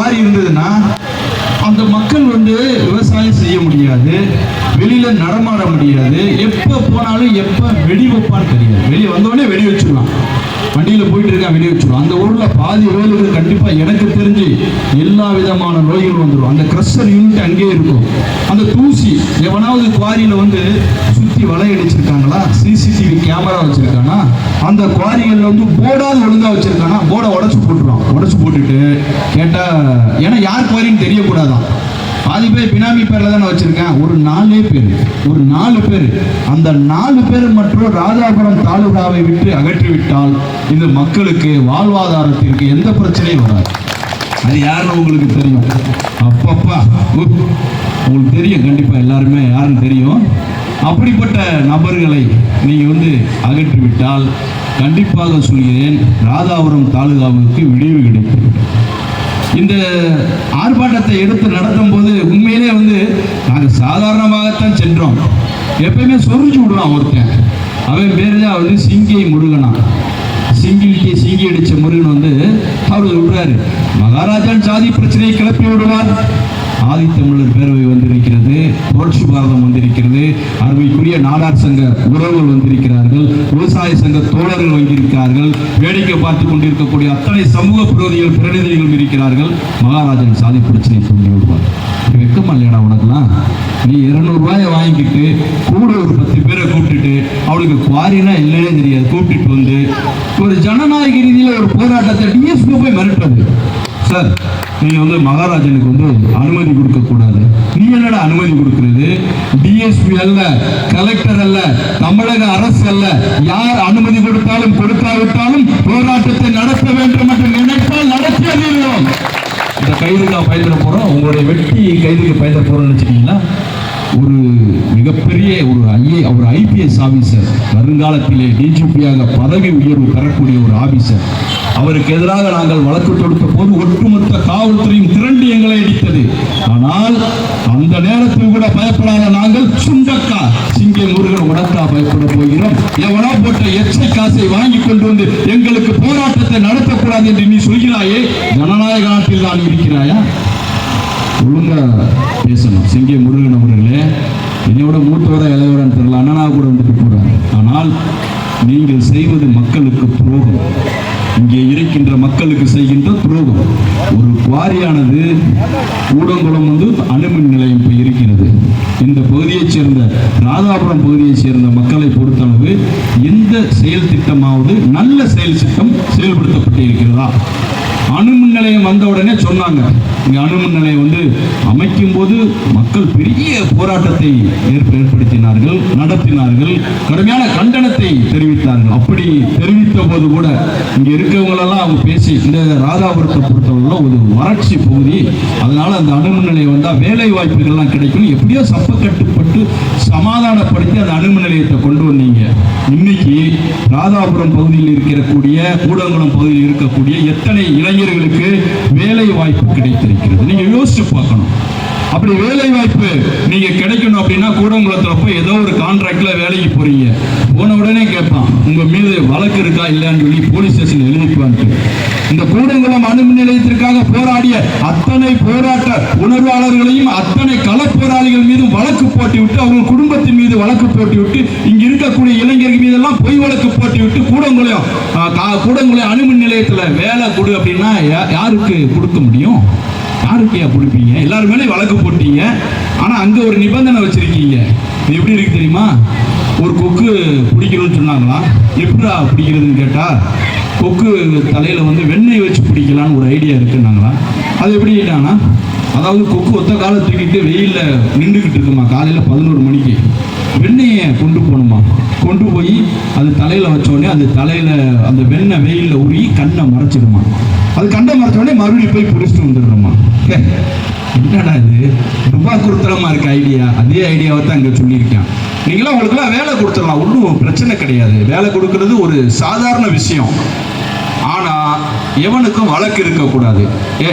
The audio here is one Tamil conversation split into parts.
குவாரி இருந்ததுன்னா அந்த மக்கள் வந்து விவசாயம் செய்ய முடியாது வெளியில நடமாட முடியாது எப்ப போனாலும் எப்ப வெடி வைப்பான்னு தெரியாது. வெளியே வந்தோடனே வெடி வச்சிடலாம். வண்டியில போயிட்டு இருக்கா வெடி வச்சிருவோம் அந்த ஊர்ல பாதி ரோலுக்கு கண்டிப்பா எனக்கு தெரிஞ்சு எல்லா விதமான நோய்கள் வந்துடும் அந்த கிரஷர் யூனிட் அங்கேயே இருக்கும். அந்த தூசி எவனாவது குவாரியில வந்து சுத்தி வலையடிச்சிருக்காங்களா சிசிடிவி கேமரா வச்சிருக்கானா? அந்த குவாரிகள்ல வந்து போர்டாவது ஒழுங்கா வச்சிருக்கானா? போர்டை உடச்சு போட்டுருவான். உடச்சு போட்டுட்டு கேட்டால் ஏன்னா யார் குவாரின்னு தெரியக்கூடாதான் பாதி பேர் பினாமி பேரில் தானே வச்சிருக்கேன். ஒரு நாலே பேர் ஒரு நாலு பேர். அந்த நாலு பேர் மற்றும் ராஜாபுரம் தாலுகாவை விட்டு அகற்றிவிட்டால் இந்த மக்களுக்கு வாழ்வாதாரத்திற்கு எந்த பிரச்சனையும் வராது. அது யாருன்னு உங்களுக்கு தெரியும்? அப்பப்பா. உப். உங்களுக்கு தெரியும். கண்டிப்பா எல்லாருமே யாருன்னு தெரியும்? அப்படிப்பட்ட நபர்களை நீங்கள் வந்து அகற்றிவிட்டால் கண்டிப்பாக சொல்கிறேன் ராதாபுரம் தாலுகாவுக்கு விடிவு கிடைக்கும். இந்த ஆர்ப்பாட்டத்தை எடுத்து நடத்தும் போது உண்மையிலே வந்து நாங்கள் சாதாரணமாகத்தான் சென்றோம். எப்பயுமே சொரிஞ்சு விடுவான் ஒருத்தன். அவன் பேர் தான் வந்து சிங்கி முருகனா. சிங்கிலிட்டி சிங்கி அடித்த முருகன் வந்து அவர் சொல்கிறாரு மகாராஜான் சாதி பிரச்சனையை கிளப்பி விடுவார். ஆதித்தமிழர் பேரவை வந்திருக்கிறது புரட்சி பாரதம் வந்திருக்கிறது அருமைக்குரிய நாடார் சங்க உறவுகள் வந்திருக்கிறார்கள் விவசாய சங்க தோழர்கள் வந்திருக்கிறார்கள் வேடிக்கை பார்த்து கொண்டிருக்கக்கூடிய அத்தனை சமூக பிரதிகள் பிரதிநிதிகளும் இருக்கிறார்கள். மகாராஜன் சாதி பிரச்சனை தூண்டி விடுவார். வெக்கமா இல்லையாடா உனக்குலாம். நீ இருநூறு ரூபாயை வாங்கிக்கிட்டு கூட ஒரு பத்து பேரை கூப்பிட்டுட்டு அவளுக்கு குவாரினா இல்லைன்னே தெரியாது. கூப்பிட்டுட்டு வந்து ஒரு ஜனநாயக ரீதியில் ஒரு போராட்டத்தை டிஎஸ்பி போய் மிரட்டுறது. சார் நீங்கள் வந்து மகாராஜனுக்கு வந்து அனுமதி கொடுக்கக்கூடாது நீ என்னடா அனுமதி கொடுக்கிறது? டிஎஸ்பி அல்ல கலெக்டர் அல்ல தமிழக அரசு அல்ல. யார் அனுமதி கொடுத்தாலும் கொடுக்காவிட்டாலும் போராட்டத்தை நடத்த வேண்டும் என்று நினைத்தால் நடத்தியே தீருவோம். இந்த கைதுக்கு பயந்துட போறோம். உங்களுடைய வெட்டி கைதுக்கு பயந்துட போறோம்னு வச்சுக்கீங்களா ஒரு மிகப்பெரிய ஒரு ஐஏ ஒரு ஐபிஎஸ் ஆபீசர் வருங்காலத்திலே டிஜிபியாக பதவி உயர்வு பெறக்கூடிய ஒரு ஆஃபீஸர் அவருக்கு எதிராக நாங்கள் வழக்கு தொடுத்த போது ஒட்டுமொத்த காவல்துறையும் திரண்டு எங்களை அடித்தது. ஆனால் அந்த நேரத்தில் கூட பயப்படாத நாங்கள் சுண்டக்கா சிங்க முருகன் உடக்கா பயப்பட போகிறோம். எவனோ போட்ட எச்சை காசை வாங்கி கொண்டு வந்து எங்களுக்கு போராட்டத்தை நடத்தக்கூடாது என்று நீ சொல்கிறாயே ஜனநாயக நாட்டில் தான் இருக்கிறாயா? ஒழுங்கா பேசணும். சிங்க முருகன் அவர்களே என்னையோட மூத்தவரா இளையவரான்னு தெரியல அண்ணனா கூட வந்துட்டு போறாங்க ஆனால் நீங்கள் செய்வது மக்களுக்கு துரோகம். இங்கே இருக்கின்ற மக்களுக்கு செய்கின்ற துரோகம். ஒரு குவாரியானது கூடங்குளம் வந்து அணுமின் நிலையம் இப்போ இருக்கிறது. இந்த பகுதியைச் சேர்ந்த ராதாபுரம் பகுதியைச் சேர்ந்த மக்களை பொறுத்தளவு எந்த செயல் திட்டமாவது நல்ல செயல் திட்டம் செயல்படுத்தப்பட்டு இருக்கிறதா? அணுமின் நிலையம் வந்த உடனே சொன்னாங்க இங்க அணுமின் நிலையம் வந்து அமைக்கும் போது மக்கள் பெரிய போராட்டத்தை ஏற்ப- ஏற்படுத்தினார்கள் நடத்தினார்கள் கடுமையான கண்டனத்தை தெரிவித்தார்கள். அப்படி தெரிவித்த போது கூட இங்க இருக்கவங்களெல்லாம் அவங்க பேசி இந்த ராதாபுரத்தை பொறுத்தவரை ஒரு வறட்சி பகுதி. அதனால அந்த அணுமின் நிலையம் வந்தால் வேலை வாய்ப்புகள்லாம் கிடைக்கும் எப்படியோ சப்ப கட்டுப்பட்டு சமாதானப்படுத்தி அந்த அணுமின் நிலையத்தை கொண்டு வந்தீங்க. இன்னைக்கு ராதாபுரம் பகுதியில் இருக்கக்கூடிய கூடங்குளம் பகுதியில் இருக்கக்கூடிய எத்தனை இளைஞர்களுக்கு வேலை வாய்ப்பு கிடைத்திருக்கிறது. நீங்க யோசிச்சு பார்க்கணும். அப்படி வேலை வாய்ப்பு நீங்க கிடைக்கணும் அப்படின்னா கூடங்குளத்துல போய் ஏதோ ஒரு கான்ட்ராக்ட்ல வேலைக்கு போறீங்க. போன உடனே கேட்பான் உங்க மீது வழக்கு இருக்கா இல்லையான்னு சொல்லி போலீஸ் ஸ்டேஷன் எழுதிக்குவான்ட்டு. இந்த கூடங்குளம் அணுமின் நிலையத்திற்காக போராடிய அத்தனை போராட்ட உணர்வாளர்களையும் அத்தனை களப்போராளிகள் மீது வழக்கு போட்டி விட்டு அவங்க குடும்பத்தின் மீது வழக்கு போட்டி விட்டு இங்க இருக்கக்கூடிய இளைஞர்கள் மீதெல்லாம் பொய் வழக்கு போட்டி விட்டு கூடங்குளம் கா- கூடங்குளம் அணுமின் நிலையத்துல வேலை கொடு அப்படின்னா யா- யாருக்கு கொடுக்க முடியும்? யாருக்கையா பிடிப்பீங்க எல்லாரும் மேலேயும் வழக்கு போட்டீங்க. ஆனால் அங்கே ஒரு நிபந்தனை வச்சுருக்கீங்க. இது எப்படி இருக்கு தெரியுமா? ஒரு கொக்கு பிடிக்கணும்னு சொன்னாங்களாம் எப்படா பிடிக்கிறதுன்னு கேட்டால் கொக்கு தலையில் வந்து வெண்ணெய் வச்சு பிடிக்கலான்னு ஒரு ஐடியா இருக்குன்னாங்களாம் அது எப்படி கேட்டாங்கன்னா அதாவது கொக்கு ஒத்த காலை தூக்கிட்டு வெயிலில் நின்றுக்கிட்டு இருக்குமா? காலையில் பதினோரு மணிக்கு. வெண்ணெயை கொண்டு போகணுமா? கொண்டு போய் அது தலையில் வச்சோடனே அது தலையில் அந்த வெண்ணை வெயிலில் உருகி கண்ணை மறைச்சிடுமா? அது கண்ணை மறைச்சோடனே மறுபடியும் போய் பிடிச்சிட்டு வந்துடுறோமா? என்னடா இது? ரொம்ப குருத்தரமா இருக்க ஐடியா அதே ஐடியாவை தான் அங்கே சொல்லியிருக்கேன். நீங்களாம் உங்களுக்குலாம் வேலை கொடுத்துடலாம். ஒன்றும் பிரச்சனை கிடையாது. வேலை கொடுக்கறது ஒரு சாதாரண விஷயம். ஆனால் எவனுக்கும் வழக்கு இருக்கக்கூடாது. ஏ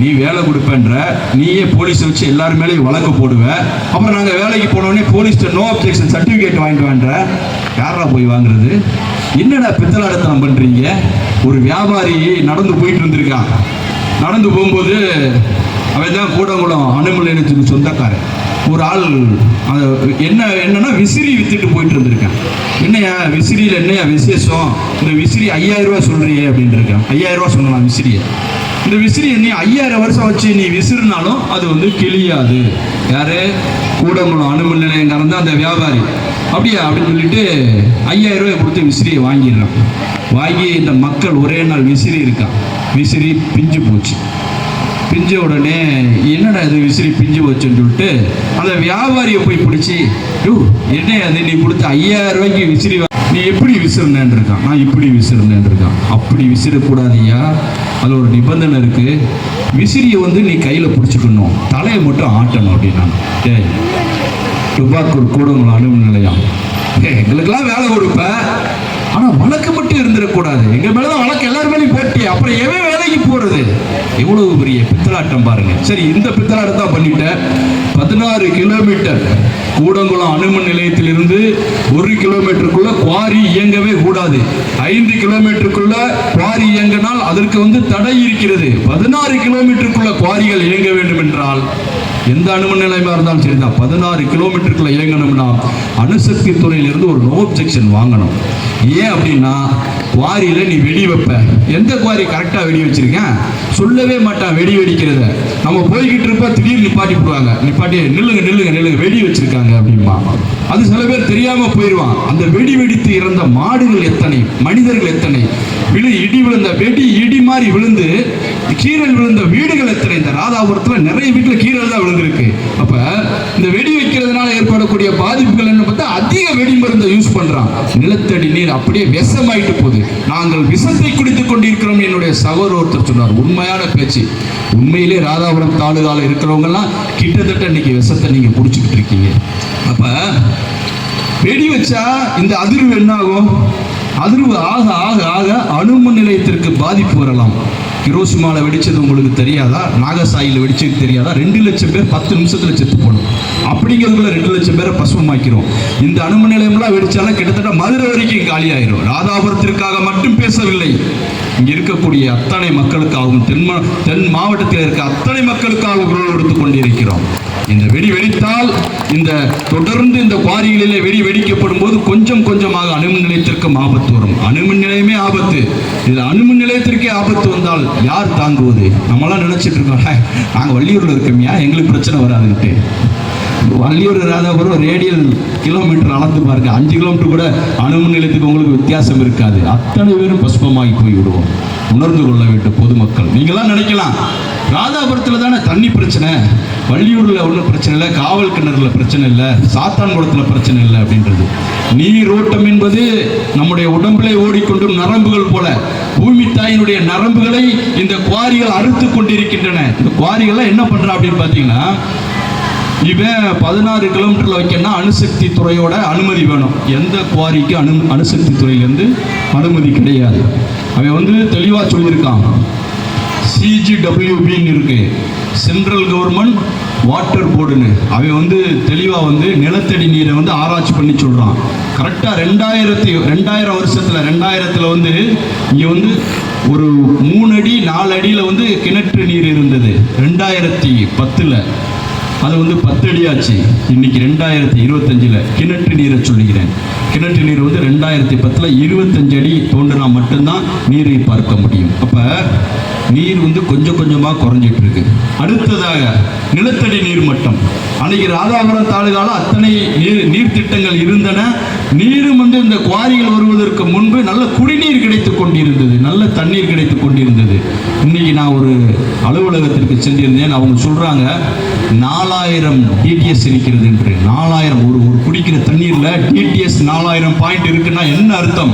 நீ வேலை கொடுப்பேன்ற நீயே போலீஸ் வச்சு எல்லாரும் மேலேயும் வழக்கு போடுவ. அப்புறம் நாங்கள் வேலைக்கு போனோடனே போலீஸ்ட்டு நோ அப்ஜெக்ஷன் சர்டிஃபிகேட் வாங்கிட்டு யாரா போய் வாங்குறது? என்னடா பித்தலாடத்தனம் பண்ணுறீங்க ஒரு வியாபாரி நடந்து போயிட்டு இருந்திருக்கான் நடந்து போகும்போது அவன் தான் கூடங்குளம் அனுமலைனத்துக்கு சொந்தக்காரன். ஒரு ஆள் அந்த என்ன என்னன்னா விசிறி வித்துட்டு போயிட்டு இருந்திருக்கேன் என்னையா விசிறியில் என்னையா விசேஷம்? இந்த விசிறி ஐயாயிரம் ரூபா சொல்றியே அப்படின்னு இருக்கேன். ஐயாயிரம் ரூபா சொல்லலாம் விசிறியை. இந்த விசிறி நீ ஐயாயிரம் வருஷம் வச்சு நீ விசிறினாலும் அது வந்து கிளியாது யாரு? கூடங்குளம் அணுமின் நிலையங்கிறந்த அந்த வியாபாரி. அப்படியா? அப்படின்னு சொல்லிட்டு ஐயாயிரம் ரூபாய் கொடுத்து விசிறியை வாங்கிடுறான். வாங்கி இந்த மக்கள் ஒரே நாள் விசிறி இருக்கான் விசிறி பிஞ்சு போச்சு. பிஞ்ச உடனே என்னடா இது விசிறி பிஞ்சு வச்சுன்னு சொல்லிட்டு அந்த வியாபாரியை போய் பிடிச்சி டூ என்ன அது நீ கொடுத்த ஐயாயிரம் ரூபாய்க்கு விசிறி நீ எப்படி விசிறுனேன்னு இருக்கான் நான் இப்படி விசிறுனேன்னு இருக்கான் அப்படி விசிறக்கூடாதியா அதில் ஒரு நிபந்தனை இருக்கு. விசிறியை வந்து நீ கையில் பிடிச்சிக்கணும். தலையை மட்டும் ஆட்டணும் அப்படின்னா. டேய் துப்பாக்கூர் கூடங்கள் அணுகு நிலையம் ஏ எங்களுக்கெல்லாம் வேலை கொடுப்ப. ஆனால் வழக்கு மட்டும் இருந்துடக்கூடாது. எங்கள் மேலே தான் வழக்கு. எல்லாரும் மேலேயும் போட்டி அப்புறம் எவன் வேலைக்கு போகிறது எவ்வளவு பெரிய பித்தலாட்டம் பாருங்கள் சரி இந்த பித்தலாட்டம் தான் பண்ணிட்டேன். பதினாறு கிலோமீட்டர் கூடங்குளம் அணுமின் நிலையத்திலிருந்து ஒரு கிலோமீட்டருக்குள்ள குவாரி இயங்கவே கூடாது. ஐந்து கிலோமீட்டருக்குள்ள குவாரி இயங்கினால் அதற்கு வந்து தடை இருக்கிறது. பதினாறு கிலோமீட்டருக்குள்ள குவாரிகள் இயங்க வேண்டும் என்றால் எந்த அணுமின் நிலையமாக இருந்தாலும் சரிதான் பதினாறு கிலோமீட்டருக்குள்ள இயங்கணும்னா அணுசக்தி துறையிலிருந்து ஒரு நோ objection வாங்கணும். ஏன் அப்படின்னா குவாரியில் நீ வெடி வைப்ப. எந்த குவாரி கரெக்டா வெடி வச்சிருக்கேன் சொல்லவே மாட்டான் வெடி வெடிக்கிறத. நம்ம போய்கிட்டு இருப்பா திடீர்னு நிப்பாட்டி போடுவாங்க. நிப்பாட்டி நில்லுங்க நில்லுங்க நில்லுங்க வெடி வச்சிருக்காங்க அப்படிம்பா. அது சில பேர் தெரியாம போயிடுவான் அந்த வெடி வெடித்து இறந்த மாடுகள் எத்தனை மனிதர்கள் எத்தனை? விழு இடி விழுந்த வெடி இடி மாதிரி விழுந்து கீரல் விழுந்த வீடுகள் எத்தனை? இந்த ராதாபுரத்துல நிறைய வீட்டுல கீரல் தான் விழுந்திருக்கு. அப்ப இந்த வெடி வைக்கிறதுனால ஏற்படக்கூடிய பாதிப்புகள் என்ன? அதிக வெடி மருந்தை யூஸ் பண்றான். நிலத்தடி நீர் அப்படியே விஷமாயிட்டு போகுது. நாங்கள் விஷத்தை குடித்துக் கொண்டிருக்கிறோம் என்னுடைய சகோதர ஒருத்தர் சொன்னார். உண்மையான பேச்சு. உண்மையிலே ராதாபுரம் தாலுகால இருக்கிறவங்க எல்லாம் கிட்டத்தட்ட இன்னைக்கு விஷத்தை நீங்க குடிச்சுக்கிட்டு இருக்கீங்க. அப்ப வெடி வச்சா இந்த அதிர்வு என்ன ஆகும் அதிர்வு ஆக ஆக ஆக அணுமின் நிலையத்திற்கு பாதிப்பு வரலாம். ஹிரோசிமாவில் வெடிச்சது உங்களுக்கு தெரியாதா? நாகசாயில் வெடிச்சது தெரியாதா? ரெண்டு லட்சம் பேர் பத்து நிமிஷத்தில் செத்து போகணும் அப்படிங்கிறதுக்குள்ள ரெண்டு லட்சம் பேரை பசுமாக்கிறோம் இந்த அணுமின் நிலையம்லாம் வெடிச்சாலும் கிட்டத்தட்ட மதுரை வரைக்கும் காலியாயிரும். ராதாபுரத்திற்காக மட்டும் பேசவில்லை. இங்கே இருக்கக்கூடிய அத்தனை மக்களுக்காகவும் தென் தென் மாவட்டத்தில் இருக்க அத்தனை மக்களுக்காகவும் குரல் கொடுத்துக் கொண்டிருக்கிறோம். இந்த வெடி வெடித்தால் இந்த தொடர்ந்து இந்த குவாரிகளிலே வெடி வெடிக்கப்படும் போது கொஞ்சம் கொஞ்சமாக அணுமின் நிலையத்திற்கும் ஆபத்து வரும். அணுமின் நிலையமே ஆபத்து. இதுல அணுமின் நிலையத்திற்கே ஆபத்து வந்தால் யார் தாங்குவது? நம்மளாம் நினைச்சிட்டு இருக்கோம் நாங்கள் நாங்க வள்ளியூர்ல இருக்கோம்யா எங்களுக்கு பிரச்சனை வராதுன்ட்டு. வள்ளியூர் ராதாபுரம் ரேடியல் கிலோமீட்டர் அளந்து பாருங்க. அஞ்சு கிலோமீட்டர் கூட அணுமின் நிலையத்துக்கு உங்களுக்கு வித்தியாசம் இருக்காது. அத்தனை பேரும் பசுபமாகி போய் விடுவோம் உணர்ந்து கொள்ள வேண்டும் பொதுமக்கள். நீங்களாம் நினைக்கலாம் ராதாபுரத்தில் தானே தண்ணி பிரச்சனை வள்ளியூரில் ஒன்றும் பிரச்சனை இல்லை காவல் கிணறுல பிரச்சனை இல்லை சாத்தான்குளத்தில் பிரச்சனை இல்லை அப்படின்றது. நீரோட்டம் என்பது நம்முடைய உடம்பிலே ஓடிக்கொண்டும் நரம்புகள் போல பூமி தாயினுடைய நரம்புகளை இந்த குவாரிகள் அறுத்து கொண்டிருக்கின்றன. இந்த குவாரிகள்லாம் என்ன பண்ணுறா அப்படின்னு பார்த்தீங்கன்னா இவன் பதினாறு கிலோமீட்டரில் வைக்கணும்னா அணுசக்தி துறையோட அனுமதி வேணும். எந்த குவாரிக்கு அனு அணுசக்தி துறையிலேருந்து அனுமதி கிடையாது. அவன் வந்து தெளிவாக சொல்லியிருக்கான். சிஜிடபிள்யூபின்னு இருக்கு. சென்ட்ரல் கவர்மெண்ட் வாட்டர் போர்டுன்னு அவன் வந்து தெளிவாக வந்து நிலத்தடி நீரை வந்து ஆராய்ச்சி பண்ணி சொல்கிறான் கரெக்டாக ரெண்டாயிரத்தி ரெண்டாயிரம் வருஷத்தில் ரெண்டாயிரத்தில் வந்து இங்கே வந்து ஒரு மூணு அடி நாலு அடியில் வந்து கிணற்று நீர் இருந்தது. ரெண்டாயிரத்தி பத்தில். அது வந்து பத்து அடியாச்சு இன்னைக்கு ரெண்டாயிரத்தி இருபத்தஞ்சில் கிணற்று நீரை சொல்லுகிறேன். கிணற்று நீர் வந்து ரெண்டாயிரத்தி பத்தில் இருபத்தஞ்சு அடி தோண்டினா மட்டும்தான் நீரை பார்க்க முடியும். அப்போ நீர் வந்து கொஞ்சம் கொஞ்சமாக குறைஞ்சிட்டு இருக்கு அடுத்ததாக நிலத்தடி நீர் மட்டம். அன்னைக்கு ராதாபுரம் தாலுகால அத்தனை நீர் நீர் திட்டங்கள் இருந்தன. நீரும் வந்து இந்த குவாரிகள் வருவதற்கு முன்பு நல்ல குடிநீர் கிடைத்து கொண்டிருந்தது. நல்ல தண்ணீர் கிடைத்து கொண்டிருந்தது. இன்னைக்கு நான் ஒரு அலுவலகத்திற்கு சென்றிருந்தேன். அவங்க சொல்றாங்க நாலாயிரம் டிடிஎஸ் இருக்கிறது என்று. நாலாயிரம் ஒரு ஒரு குடிக்கிற தண்ணீர்ல டிடிஎஸ் நாலாயிரம் பாயிண்ட் இருக்குன்னா என்ன அர்த்தம்?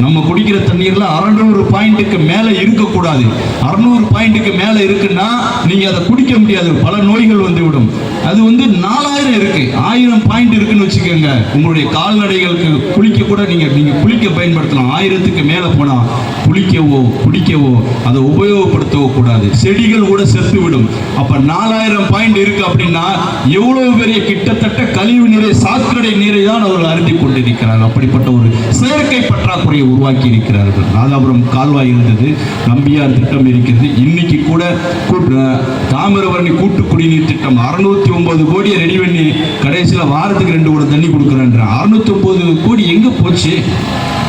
நம்ம குடிக்கிற தண்ணீர்ல அறநூறு பாயிண்ட்டுக்கு மேல இருக்கக்கூடாது. அறுநூறு பாயிண்ட்டுக்கு மேல இருக்குன்னா நீங்கள் அதை குடிக்க முடியாது. பல நோய்கள் வந்து விடும் அது வந்து நாலாயிரம் இருக்கு. ஆயிரம் பாயிண்ட் இருக்குன்னு வச்சுக்கோங்க. உங்களுடைய கால்நடைகளுக்கு குளிக்க கூட நீங்க நீங்க குளிக்க பயன்படுத்தலாம். ஆயிரத்துக்கு மேல போனா குளிக்கவோ குடிக்கவோ அதை உபயோகப்படுத்தவோ கூடாது. செடிகள் கூட செத்து விடும். அப்ப நாலாயிரம் பாயிண்ட் இருக்கு அப்படின்னா எவ்வளவு பெரிய கிட்டத்தட்ட கழிவு நீரை சாக்கடை நீரை தான் அவர்கள் அருந்தி கொண்டிருக்கிறார் அப்படிப்பட்ட ஒரு செயற்கை பற்றாக்குறையை உருவாக்கி இருக்கிறார்கள். ராதாபுரம் கால்வாய் இருந்தது. நம்பியார் திட்டம் இருக்கிறது. இன்னைக்கு கூட கூட்டு- தாமிரபரணி கூட்டு குடிநீர் திட்டம் அறுநூத்தி ஒன்பது கோடியை ரெடி பண்ணி கடைசியில் வாரத்துக்கு ரெண்டு கூட தண்ணி கொடுக்குறேன்ற. அறுநூத்தி ஒன்பது கோடி எங்க போச்சு?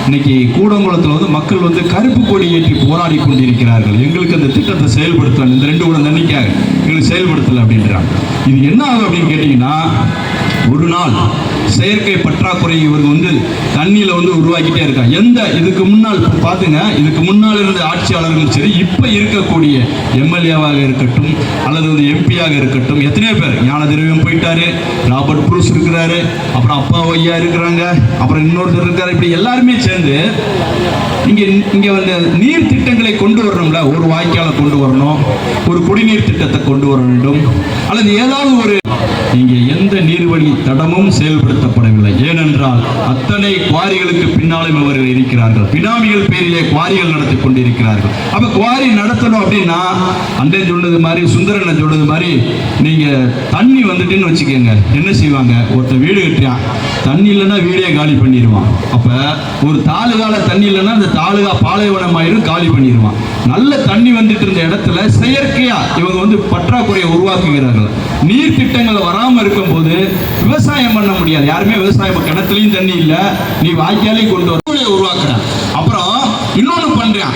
இன்னைக்கு கூடங்குளத்தில் வந்து மக்கள் வந்து கருப்பு கொடி ஏற்றி போராடி கொண்டிருக்கிறார்கள். எங்களுக்கு அந்த திட்டத்தை செயல்படுத்தணும். இந்த ரெண்டு கூட தண்ணிக்காக. எங்களுக்கு செயல்படுத்தலை அப்படின்றாங்க இது என்ன ஆகும் அப்படின்னு கேட்டிங்கன்னா ஒரு நாள் செயற்கை பற்றாக்குறை இவர்கள் வந்து தண்ணியில் வந்து உருவாக்கிட்டே இருக்காங்க எந்த இதுக்கு முன்னால் பார்த்துங்க இதுக்கு முன்னால் இருந்த ஆட்சியாளர்களும் சரி இப்போ இருக்கக்கூடிய எம்எல்ஏவாக இருக்கட்டும் அல்லது வந்து எம்பியாக இருக்கட்டும் எத்தனையோ பேர் ஞான திரவியம் போயிட்டாரு ராபர்ட் ப்ரூஸ் இருக்கிறாரு அப்புறம் அப்பா ஐயா இருக்கிறாங்க அப்புறம் இன்னொருத்தர் இருக்காரு இப்படி எல்லாருமே சேர்ந்து இங்கே இங்கே வந்து நீர் திட்டங்களை கொண்டு வரணும்ல ஒரு வாய்க்காலை கொண்டு வரணும் ஒரு குடிநீர் திட்டத்தை கொண்டு வர வேண்டும். அல்லது ஏதாவது ஒரு இங்கே எந்த நீர்வழி தடமும் செயல்படுத்தப்படவில்லை. ஏனென்றால் அத்தனை குவாரிகளுக்கு பின்னாலும் அவர்கள் இருக்கிறார்கள். பினாமிகள் பேரிலே குவாரிகள் நடத்தி கொண்டிருக்கிறார்கள். அப்ப குவாரி நடத்தணும் அப்படின்னா அண்டே சொன்னது மாதிரி சுந்தரனை சொன்னது மாதிரி நீங்க தண்ணி வந்துட்டுன்னு வச்சுக்கோங்க. என்ன செய்வாங்க? ஒருத்தன் வீடு கட்டுறான். தண்ணி இல்லைன்னா வீடே காலி பண்ணிடுவான். அப்போ ஒரு தாலுகால தண்ணி இல்லைன்னா அந்த தாலுகா பாலைவனம் ஆயிரும் காலி பண்ணிடுவான். நல்ல தண்ணி வந்துட்டு இருந்த இடத்துல செயற்கையாக இவங்க வந்து பற்றாக்குறையை உருவாக்குகிறார்கள். நீர் திட்டங்கள் வராமல் இருக்கும்போது விவசாயம் பண்ண முடியாது. யாருமே விவசாயம் கிணத்துலையும் தண்ணி இல்லை. நீ வாய்க்காலையும் கொண்டு வர. சூழலை உருவாக்குறான். அப்புறம் இன்னொன்று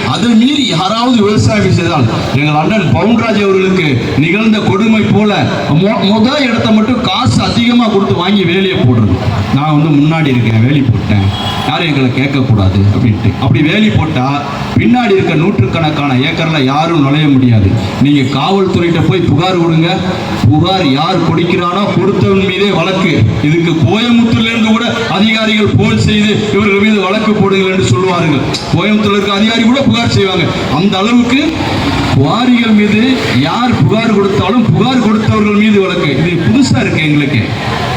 அதை மீறி யாராவது விவசாயம் செய்தால் எங்கள் அண்ணன் பவுன்ராஜ் அவர்களுக்கு நிகழ்ந்த கொடுமை போல மொ- முத இடத்த மட்டும் காசு அதிகமா கொடுத்து வாங்கி வேலையை போடுறது. நான் வந்து முன்னாடி இருக்கேன் வேலி போட்டேன். யாரும் எங்களை கேட்கக்கூடாது அப்படின்ட்டு. அப்படி வேலி போட்டால் பின்னாடி இருக்க நூற்றுக்கணக்கான ஏக்கரில் யாரும் நுழைய முடியாது. நீங்கள் காவல்துறையிட்ட போய் புகார் கொடுங்க. புகார் யார் கொடுக்கிறானோ கொடுத்தவன் மீதே வழக்கு. இதுக்கு கோயம்புத்தூர்லேருந்து கூட அதிகாரிகள் போன் செய்து இவர்கள் மீது வழக்கு போடுங்கள் என்று சொல்லுவார்கள். கோயம்புத்தூர் இருக்க அதிகாரி கூட புகார் செய்வாங்க. அந்த அளவுக்கு குவாரிகள் மீது யார் புகார் கொடுத்தாலும் புகார் கொடுத்தவர்கள் மீது வழக்கு. இது புதுசா இருக்கு எங்களுக்கு.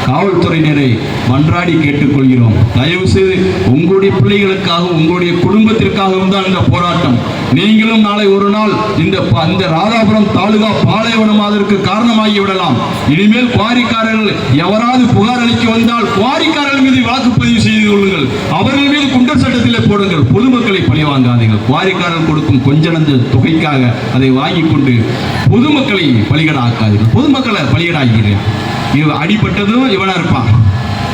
காவல்துறையினரை மன்றாடி கேட்டுக்கொள்கிறோம். தயவு செய்து உங்களுடைய பிள்ளைகளுக்காகவும் உங்களுடைய குடும்பத்திற்காகவும் தான் இந்த போராட்டம். நீங்களும் நாளை ஒரு நாள் இந்த ப- இந்த ராதாபுரம் தாலுகா பாலைவனமாதற்கு காரணமாகி விடலாம். இனிமேல் குவாரிக்காரர்கள் எவராது புகார் அளிக்க வந்தால் குவாரிக்காரர்கள் மீது வாக்குப்பதிவு செய்து கொள்ளுங்கள். அவர்கள் மீது குண்டர் சட்டத்திலே போடுங்கள். பொதுமக்களை பழி வாங்காதீர்கள். குவாரிக்காரர்கள் கொடுக்கும் கொஞ்ச நஞ்ச தொகைக்காக அதை வாங்கிக் கொண்டு பொதுமக்களை பலிகடாக்காதீர்கள். பொதுமக்களை பலிகடாக்கிறேன் இவன் அடிபட்டதும் இவனா இருப்பான்.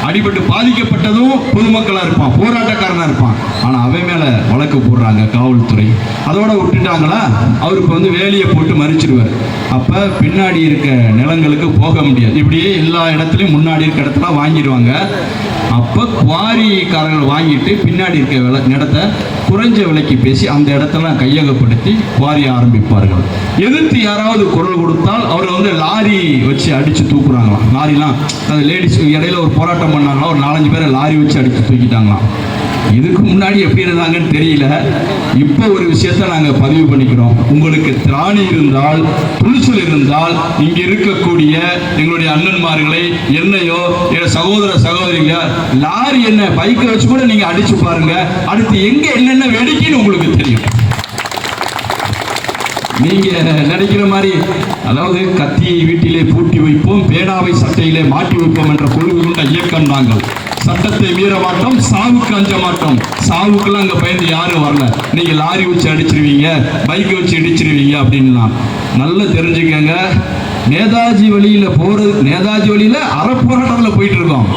அடிபட்டு பாதிக்கப்பட்டதும் பொதுமக்களாக இருப்பான் போராட்டக்காரனாக இருப்பான். ஆனால் அவன் மேலே வழக்கு போடுறாங்க காவல்துறை. அதோட விட்டுட்டாங்களா? அவருக்கு வந்து வேலையை போட்டு மறிச்சிடுவார் அப்போ பின்னாடி இருக்க நிலங்களுக்கு போக முடியாது. இப்படியே எல்லா இடத்துலையும் முன்னாடி இருக்க இடத்துல வாங்கிடுவாங்க. அப்போ குவாரிக்காரர்கள் வாங்கிட்டு பின்னாடி இருக்க வில- இடத்த குறைஞ்ச விலைக்கு பேசி அந்த இடத்தெல்லாம் கையகப்படுத்தி குவாரி ஆரம்பிப்பார்கள். எதிர்த்து யாராவது குரல் கொடுத்தால் அவரை வந்து லாரி வச்சு அடித்து தூக்குறாங்களாம். லாரிலாம் அந்த லேடிஸ் இடையில ஒரு போராட்டம் பண்ணாங்களா? ஒரு நாலஞ்சு பேரை லாரி வச்சு அடித்து தூக்கிட்டாங்களாம். இதுக்கு முன்னாடி எப்படி இருந்தாங்கன்னு தெரியல. இப்போ ஒரு விஷயத்தை நாங்கள் பதிவு பண்ணிக்கிறோம். உங்களுக்கு திராணி இருந்தால் துணிச்சல் இருந்தால் இங்க இருக்கக்கூடிய எங்களுடைய அண்ணன்மார்களை என்னையோ என் சகோதர சகோதரிங்க லாரி என்ன பைக்கை வச்சு கூட நீங்க அடிச்சு பாருங்க. அடுத்து எங்க என்னென்ன வேடிக்கைன்னு உங்களுக்கு தெரியும். நீங்க நினைக்கிற மாதிரி அதாவது கத்தியை வீட்டிலே பூட்டி வைப்போம் பேனாவை சட்டையிலே மாட்டி வைப்போம் என்ற கொள்கை கொண்ட இயக்கம் நாங்கள். சட்டத்தை மீற மாட்டோம் சாவுக்கு அஞ்ச மாட்டோம். சாவுக்கெல்லாம் அங்க பயந்து யாரும் வரல. நீங்க லாரி வச்சு அடிச்சிருவீங்க பைக் வச்சு இடிச்சிருவீங்க அப்படின்லாம். நல்லா தெரிஞ்சுக்கங்க. நேதாஜி வழியில போறது நேதாஜி வழியில அறப்போராட்டத்தில் போயிட்டு இருக்கோம்.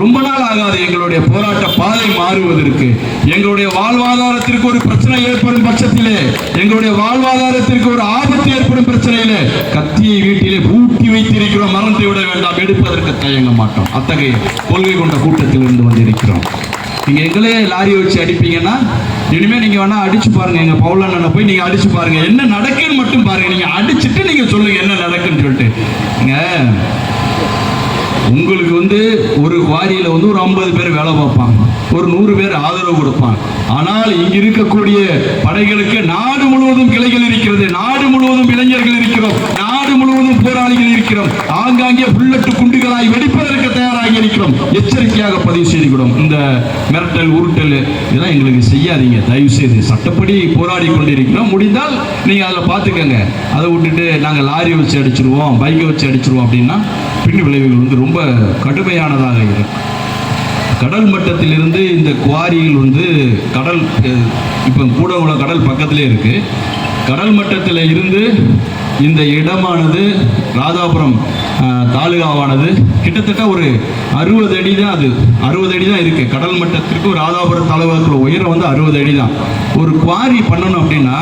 ரொம்ப நாள் ஆகாது எங்களுடைய போராட்ட பாதை மாறுவதற்கு. எங்களுடைய வாழ்வாதாரத்திற்கு ஒரு பிரச்சனை ஏற்படும் பட்சத்திலே எங்களுடைய வாழ்வாதாரத்திற்கு ஒரு ஆபத்து ஏற்படும் பிரச்சனையிலே கத்தியை வீட்டிலே பூட்டி வைத்திருக்கிற மறந்து விட வேண்டாம். எடுப்பதற்கு தயங்க மாட்டோம். அத்தகைய கொள்கை கொண்ட கூட்டத்தில் இருந்து வந்திருக்கிறோம். நீங்க எங்களே லாரி வச்சு அடிப்பீங்கன்னா இனிமே நீங்க வேணா அடிச்சு பாருங்க. எங்க பவுலண்ணனை போய் நீங்க அடிச்சு பாருங்க. என்ன நடக்குன்னு மட்டும் பாருங்க. நீங்க அடிச்சுட்டு நீங்க சொல்லுங்க என்ன நடக்குன்னு சொல்லிட்டு. உங்களுக்கு வந்து ஒரு குவாரியில் வந்து ஒரு ஐம்பது பேர் வேலை பார்ப்பாங்க. ஒரு நூறு பேர் ஆதரவு கொடுப்பாங்க. ஆனால் இங்கே இருக்கக்கூடிய படைகளுக்கு நாடு முழுவதும் கிளைகள் இருக்கிறது. நாடு முழுவதும் இளைஞர்கள் இருக்கிறோம். நாடு முழுவதும் போராளிகள் இருக்கிறோம். ஆங்காங்கே புல்லட்டு குண்டுகளாய் வெடிப்பதற்கு தயாராகி இருக்கிறோம். எச்சரிக்கையாக பதிவு செய்துவிடும். இந்த மிரட்டல் உருட்டல் இதெல்லாம் எங்களுக்கு செய்யாதீங்க. தயவு செய்து சட்டப்படி போராடி கொண்டிருக்கிறோம். முடிந்தால் நீங்கள் அதில் பார்த்துக்கங்க. அதை விட்டுட்டு நாங்கள் லாரி வச்சு அடிச்சிருவோம் பைக்கை வச்சு அடிச்சிருவோம் அப்படின்னா பின் விளைவுகள் வந்து ரொம்ப கடுமையானதாக இருக்கும் கடல் மட்டத்திலிருந்து இந்த குவாரியில் வந்து கடல் இப்போ கூட உள்ள கடல் பக்கத்திலே இருக்குது கடல் மட்டத்தில் இருந்து இந்த இடமானது ராதாபுரம் தாலுகாவானது. கிட்டத்தட்ட ஒரு அறுபது அடி தான் அது. அறுபது அடி தான் இருக்குது கடல் மட்டத்திற்கு ராதாபுரம் தாலுகாக்குள்ள உயரம் வந்து அறுபது அடி தான். ஒரு குவாரி பண்ணணும் அப்படின்னா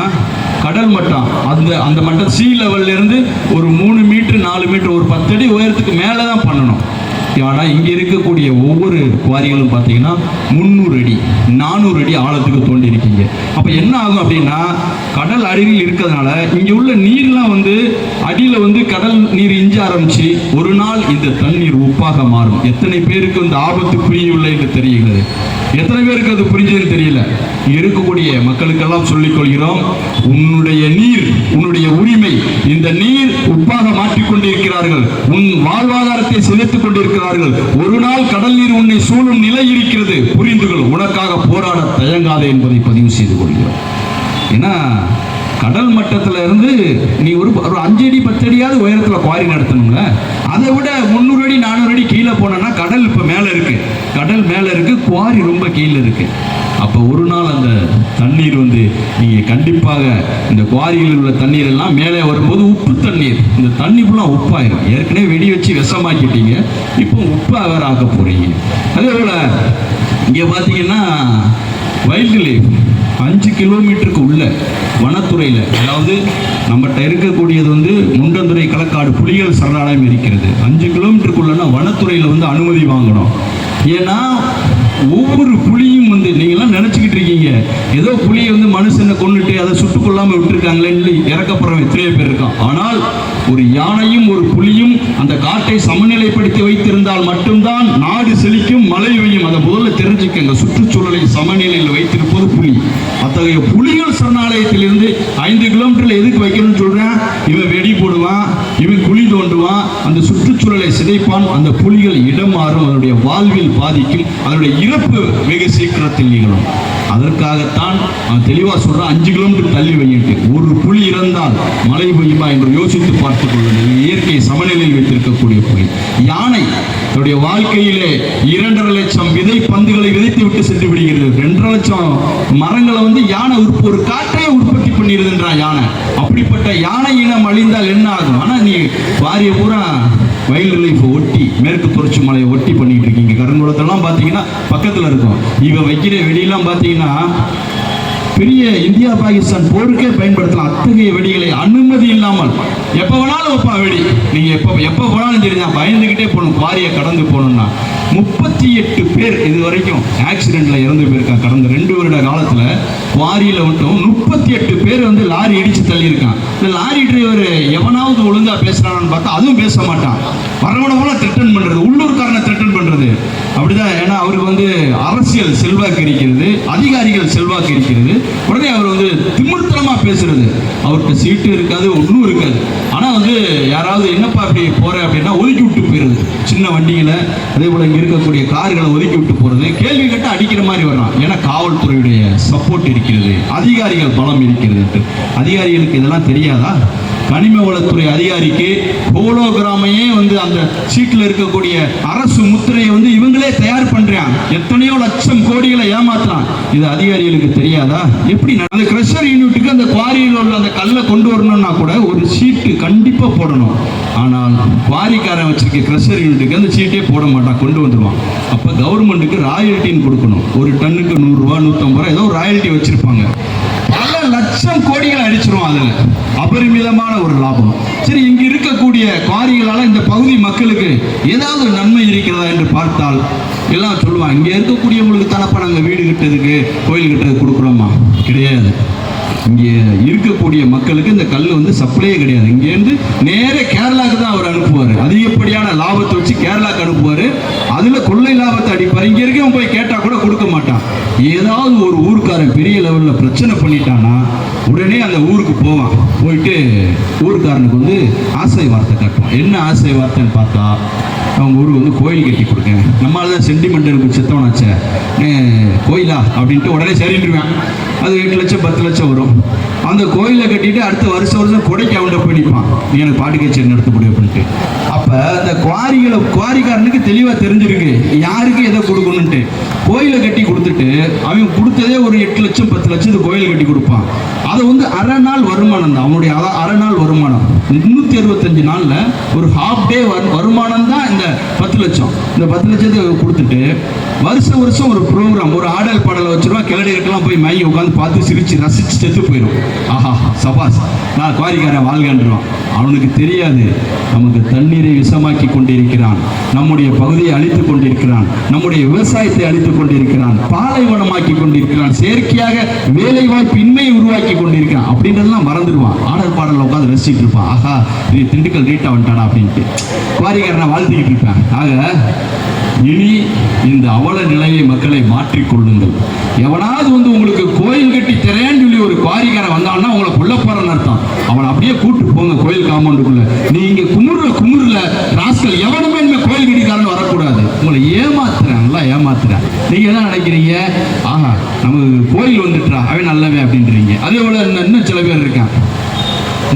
கடல் மட்டம். அந்த அந்த மட்டம் சி லெவல்லேருந்து ஒரு மூணு மீட்ரு நாலு மீட்ரு ஒரு பத்தடி உயரத்துக்கு மேலே தான் பண்ணணும். ஆனால் இங்கே இருக்கக்கூடிய ஒவ்வொரு குவாரிகளும் பார்த்தீங்கன்னா முந்நூறு அடி நானூறு அடி ஆழத்துக்கு தோண்டி இருக்கீங்க. அப்போ என்ன ஆகும் அப்படின்னா கடல் அருகில் இருக்கிறதுனால இங்கே உள்ள நீர்லாம் வந்து அடியில் வந்து கடல் நீர் இஞ்ச ஆரம்பிச்சு ஒரு நாள் இந்த தண்ணீர் உப்பாக மாறும். எத்தனை பேருக்கு இந்த ஆபத்து புரியவில்லை என்று தெரிகிறது. எத்தனை பேருக்கு அது புரிஞ்சதுன்னு தெரியல. இங்க இருக்கக்கூடிய மக்களுக்கெல்லாம் சொல்லிக் கொள்கிறோம் உன்னுடைய நீர் உன்னுடைய உரிமை இந்த நீர் உப்பாக மாற்றிக்கொண்டிருக்கிறார்கள் உன் வாழ்வாதாரத்தை சிதைத்துக் சொல்லுகிறார்கள் ஒரு நாள் கடல் நீர் உன்னை சூழும் நிலை இருக்கிறது. புரிந்து கொள் உனக்காக போராட தயங்காதே என்பதை பதிவு செய்து கொள்கிறோம். ஏன்னா கடல் மட்டத்துல இருந்து நீ ஒரு ஒரு அஞ்சடி அடி பத்து அடியாவது உயரத்துல குவாரி நடத்தணும்ல? அதை விட முந்நூறு அடி நானூறு அடி கீழே போனேன்னா கடல் இப்போ மேலே இருக்குது கடல் மேலே இருக்குது குவாரி ரொம்ப கீழே இருக்குது அப்போ ஒரு நாள் அந்த தண்ணீர் வந்து நீங்கள் கண்டிப்பாக இந்த குவாரியில் உள்ள தண்ணீர் எல்லாம் மேலே வரும்போது உப்பு தண்ணீர். இந்த தண்ணி ஃபுல்லாக உப்பாயிரும். ஏற்கனவே வெடி வச்சு விஷமாக்கிட்டீங்க. இப்போ உப்பாக வேறு ஆக்க போகிறீங்க அதே போல் இங்கே பார்த்தீங்கன்னா வைல்டு லைஃப் அஞ்சு கிலோமீட்டருக்கு உள்ள வனத்துறையில் அதாவது நம்மகிட்ட இருக்கக்கூடியது வந்து முண்டந்துறை களக்காடு புலிகள் சரணாலயம் இருக்கிறது. அஞ்சு கிலோமீட்டருக்குள்ளனா வனத்துறையில் வந்து அனுமதி வாங்கணும். ஏன்னா ஒவ்வொரு புலியும் வந்து நீங்களாம் நினச்சிக்கிட்டு இருக்கீங்க. ஏதோ புலியை வந்து மனுஷனை கொண்டுட்டு அதை சுட்டு கொள்ளாம விட்டுருக்காங்களேன்னு இறக்கப்படுறவன் எத்தனையோ பேர் இருக்கான். ஆனால் ஒரு யானையும் ஒரு புலியும் அந்த காட்டை சமநிலைப்படுத்தி வைத்திருந்தால் மட்டும்தான் நாடு செழிக்கும் மழை பெய்யும். அதை முதல்ல தெரிஞ்சுக்கங்க. சுற்றுச்சூழலை சமநிலையில் வைத்திருப்பது புலி. அத்தகைய புலிகள் சரணாலயத்திலிருந்து ஐந்து கிலோமீட்டர்ல எதுக்கு வைக்கணும்னு சொல்றேன்? இவன் வெடி போடுவான் இவன் குழி தோன்றுவான். அந்த சுற்றுச்சூழலை சிதைப்பான். அந்த புலிகள் இடம் மாறும் அதனுடைய வாழ்வில் பாதிக்கும். அதனுடைய இறப்பு வெகு சீக்கிரத்தில் நிகழும். அதற்காகத்தான் அவன் தெளிவா சொல்றான் அஞ்சு கிலோமீட்டர் தள்ளி வையிட்டு ஒரு புலி இறந்தால் மழை பெய்யுமா? என்று யோசித்து பார்த்துக் கொள்ளுங்கள். இயற்கையை சமநிலையில் வைத்திருக்கக்கூடிய புலி. யானை தன்னுடைய வாழ்க்கையிலே இரண்டரை லட்சம் விதை பந்துகளை விதைத்து விட்டு சென்று விடுகிறது. ரெண்டரை லட்சம் மரங்களை வந்து யானை உற்ப ஒரு காட்டையே உற்பத்தி பண்ணிடுதுன்றான் யானை. அப்படிப்பட்ட யானை இனம் அழிந்தால் என்ன ஆகும்? ஆனா நீ பாரியை பூரா வயல் லைஃப் ஒட்டி மேற்கு தொடர்ச்சி மலையை ஒட்டி பண்ணிட்டு இருக்கீங்க. கருங்குளத்தெல்லாம் பார்த்தீங்கன்னா பக்கத்தில் இருக்கும். இவன் வைக்கிற வெடியெல்லாம் பார்த்தீங்கன்னா பெரிய இந்தியா பாகிஸ்தான் போருக்கே பயன்படுத்தலாம். அத்தகைய வெடிகளை அனுமதி இல்லாமல் எப்போ வேணாலும் வைப்பான் வெடி. நீங்க எப்போ எப்போ போனாலும் சரி தான் பயந்துக்கிட்டே போகணும். பாரியை கடந்து போகணும்னா. முப்பத்தி எட்டு பேர் இது வரைக்கும் ஆக்சிடென்ட்ல இறந்து போயிருக்கான் கடந்த ரெண்டு வருட காலத்துல குவாரியில மட்டும் முப்பத்தி எட்டு பேர் வந்து லாரி இடிச்சு தள்ளியிருக்கான் இந்த லாரி டிரைவர் எவனாவது ஒழுங்கா பேசுறானான்னு பார்த்தா அதுவும் பேச மாட்டான். வரவன போல த்ரெட்டன் பண்றது உள்ளூர்காரனை த்ரெட்டன் பண்றது. அப்படிதான் ஏன்னா அவருக்கு வந்து அரசியல் செல்வாக்கு இருக்கிறது அதிகாரிகள் செல்வாக்கு இருக்கிறது உடனே அவர் வந்து திமிர்த்தனமா பேசுறது. அவருக்கு சீட்டு இருக்காது ஒன்றும் இருக்காது. ஆனா வந்து யாராவது என்னப்பா அப்படி போற அப்படின்னா ஒதுக்கி விட்டு போயிருது சின்ன வண்டிகளை அதே போல இங்கே இருக்கக்கூடிய கார்களை ஒதுக்கி விட்டு போறது. கேள்வி கேட்டு அடிக்கிற மாதிரி வர்றான். ஏன்னா காவல்துறையுடைய சப்போர்ட் இருக்கிறது அதிகாரிகள் பலம் இருக்கிறது. அதிகாரிகளுக்கு இதெல்லாம் தெரியாதா? கனிம வளத்துறை அதிகாரிக்கு ஹோலோகிராமையே வந்து அந்த சீட்டில் இருக்கக்கூடிய அரசு முத்திரையை வந்து இவங்களே தயார் பண்றாங்க. எத்தனையோ லட்சம் கோடிகளை ஏமாத்துறான் இது அதிகாரிகளுக்கு தெரியாதா? எப்படி அந்த கிரஷர் யூனிட்டுக்கு அந்த குவாரியில் உள்ள அந்த கல்லை கொண்டு வரணும்னா கூட ஒரு சீட்டு கண்டிப்பாக போடணும். ஆனால் குவாரிக்காரன் வச்சிருக்க கிரஷர் யூனிட்டுக்கு அந்த சீட்டே போட மாட்டான் கொண்டு வந்துருவான். அப்போ கவர்மெண்ட்டுக்கு ராயல்ட்டின்னு கொடுக்கணும். ஒரு டன்னுக்கு நூறுரூவா நூற்றம்பது ரூபா ஏதோ ராயல்ட்டி வச்சிருப்பாங்க. லட்சம் கோடிகள் அடிச்சிரும் அதுல. அபரிமிதமான ஒரு லாபம். சரி இங்க இருக்கக்கூடிய குவாரிகளால இந்த பகுதி மக்களுக்கு ஏதாவது நன்மை இருக்கிறதா என்று பார்த்தால் எல்லாம் சொல்லுவாங்க இங்க இருக்கக்கூடியவங்களுக்கு தானப்பா நாங்கள் வீடு கட்டுறதுக்கு கோயில் கட்டுறதுக்கு கொடுக்குறோமா கிடையாது. இங்கே இருக்கக்கூடிய மக்களுக்கு இந்த கல் வந்து சப்ளையே கிடையாது. இங்கேருந்து நேர கேரளாவுக்கு தான் அவர் அனுப்புவார். அதிகப்படியான லாபத்தை வச்சு கேரளாவுக்கு அனுப்புவார். அதில் கொள்ளை லாபத்தை அடிப்பார். இங்கே இருக்கவன் போய் கேட்டால் கூட கொடுக்க மாட்டான் ஏதாவது ஒரு ஊருக்காரன் பெரிய லெவலில் பிரச்சனை பண்ணிட்டான்னா உடனே அந்த ஊருக்கு போவான். போயிட்டு ஊருக்காரனுக்கு வந்து ஆசை வார்த்தை கேட்பான். என்ன ஆசை வார்த்தைன்னு பார்த்தா அவங்க ஊருக்கு வந்து கோயில் கட்டி கொடுங்க நம்மளால தான் சென்டிமெண்ட் இருக்கு செத்தவனாச்சே கோயிலா? அப்படின்ட்டு உடனே சரின்றுவேன். அது எட்டு லட்சம் பத்து லட்சம் வரும். அந்த கோயிலை கட்டிட்டு அடுத்த வருஷம் வருஷம் கொடைக்கு அவன்கிட்ட போய் நிற்பான் நீ எனக்கு பாட்டு கச்சேரி நடத்த முடியும் அப்படின்ட்டு. அப்போ அந்த குவாரிகளை குவாரிக்காரனுக்கு தெளிவாக தெரிஞ்சிருக்கு. யாருக்கு எதை கொடுக்கணுன்ட்டு கோயிலை கட்டி கொடுத்துட்டு அவன் கொடுத்ததே ஒரு எட்டு லட்சம் பத்து லட்சத்துக்கு கோயில் கட்டி கொடுப்பான். அது வந்து அரை நாள் வருமானம் தான். அவனுடைய அர- அரை நாள் வருமானம். முந்நூற்றி அறுபத்தஞ்சு நாளில் ஒரு ஹாஃப் டே வருமானம் தான் இந்த பத்து லட்சம். இந்த பத்து லட்சத்தை கொடுத்துட்டு வருஷம் வருஷம் ஒரு ப்ரோக்ராம் ஒரு ஆடல் பாடலை வச்சுருவா. கிளடி கட்டெல்லாம் போய் மைய உட்காந்து பார்த்து சிரித்து ரசித்து செத்து போயிடும் ஆஹா சபாஸ் நான் குவாரிக்காரன் வாழ்கன்றான் அவனுக்கு தெரியாது நமக்கு தண்ணீரை விஷமாக்கி கொண்டிருக்கிறான். நம்முடைய பகுதியை அழித்துக் கொண்டிருக்கிறான். நம்முடைய விவசாயத்தை அழித்து கொண்டிருக்கிறான். பாலைவனமாக்கி கொண்டிருக்கிறான். செயற்கையாக வேலை வாய்ப்பு இன்மையை உருவாக்கி கொண்டிருக்கிறான். அப்படின்றதெல்லாம் மறந்துடுவான். ஆடல் பாடலில் உட்காந்து ரசிச்சுட்டு இருப்பான். ஆஹா திண்டுக்கல் ரீட்டா வந்துட்டானா அப்படின்ட்டு. குவாரிக்காரனை வாழ்த்துக்கிட்டு இருப்பேன். ஆக இனி இந்த அவல நிலையை மக்களை மாற்றிக்கொள்ளுங்கள் எவனாவது வந்து உங்களுக்கு கோயில் கட்டி தரேன்னு சொல்லி ஒரு குவாரிக்காரன் வந்தான்னா உங்களை கொல்ல போறேன்னு அர்த்தம். அவனை அப்படியே கூட்டு போங்க கோயில் காம்பவுண்டுக்குள்ள. நீங்க குமுறுற குமுறுல ராஸ்கல் எவனுமே இனிமேல் கோயில் கட்டிக்காரன் வரக்கூடாது. உங்களை ஏமாத்துறேன் நல்லா ஏமாத்துறேன். நீங்க என்ன நினைக்கிறீங்க? ஆஹா நமக்கு கோயில் வந்துட்டா அவன் நல்லவே அப்படின்றீங்க. அதே போல இன்னும் சில பேர் இருக்கான்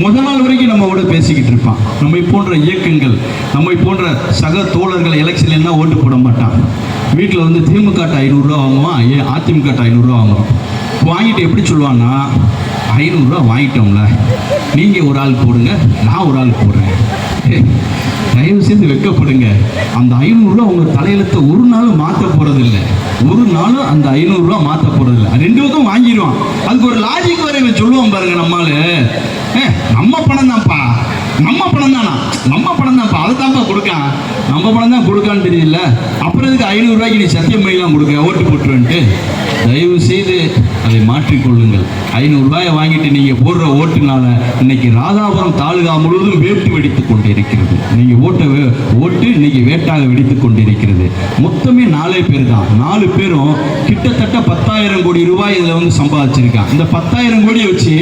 முத நாள் வரைக்கும் நம்மளோட பேசிக்கிட்டு இருப்பான். நம்மை போன்ற இயக்கங்கள் நம்மை போன்ற சக தோழர்கள் எலெக்ஷன்ல என்ன ஓட்டு போட மாட்டான். வீட்டில் வந்து திமுக ஐநூறுரூவா வாங்குவான் ஏ அதிமுக ஐநூறுரூவா வாங்குவான் வாங்கிட்டு எப்படி சொல்லுவான்னா ஐநூறுரூவா வாங்கிட்டோம்ல. நீங்கள் ஒரு ஆள் போடுங்க நான் ஒரு ஆள் போடுறேன். தயவு செய்து வெக்கப்படுங்க அந்த ஐநூறுரூவா உங்கள் தலையெழுத்த ஒரு நாளும் மாற்ற போகிறதில்லை ஒரு நாளும் அந்த ஐநூறுரூவா மாற்ற போறதில்லை. ரெண்டு பக்கம் வாங்கிடுவான். அதுக்கு ஒரு லாஜிக் வரை இவன் சொல்லுவான் பாருங்க நம்மளால நம்ம பணம் தான்ப்பா. நம்ம பணம் தானா? நம்ம பணம் தான்ப்பா. அதை தான்ப்பா கொடுக்கான். நம்ம பணம் தான் கொடுக்கான்னு தெரியல அப்புறம் இதுக்கு ஐநூறுரூவாய்க்கு நீ சத்தியம் மொழிலாம் கொடுக்க? ஓட்டு போட்டுருன்ட்டு தயவு செய்து அதை மாற்றிக்கொள்ளுங்கள். ஐநூறுரூவாயை வாங்கிட்டு நீங்கள் போடுற ஓட்டுனால இன்னைக்கு ராதாபுரம் தாலுகா முழுவதும் வேட்டு வெடித்துக் கொண்டிருக்கிறது. நீங்கள் ஓட்ட ஓட்டு இன்னைக்கு வேட்டாக வெடித்துக் கொண்டிருக்கிறது. மொத்தமே நாலே பேர் தான் நாலு பேரும் கிட்டத்தட்ட பத்தாயிரம் கோடி ரூபாய் இதில் வந்து சம்பாதிச்சிருக்கான் இந்த பத்தாயிரம் கோடியை வச்சு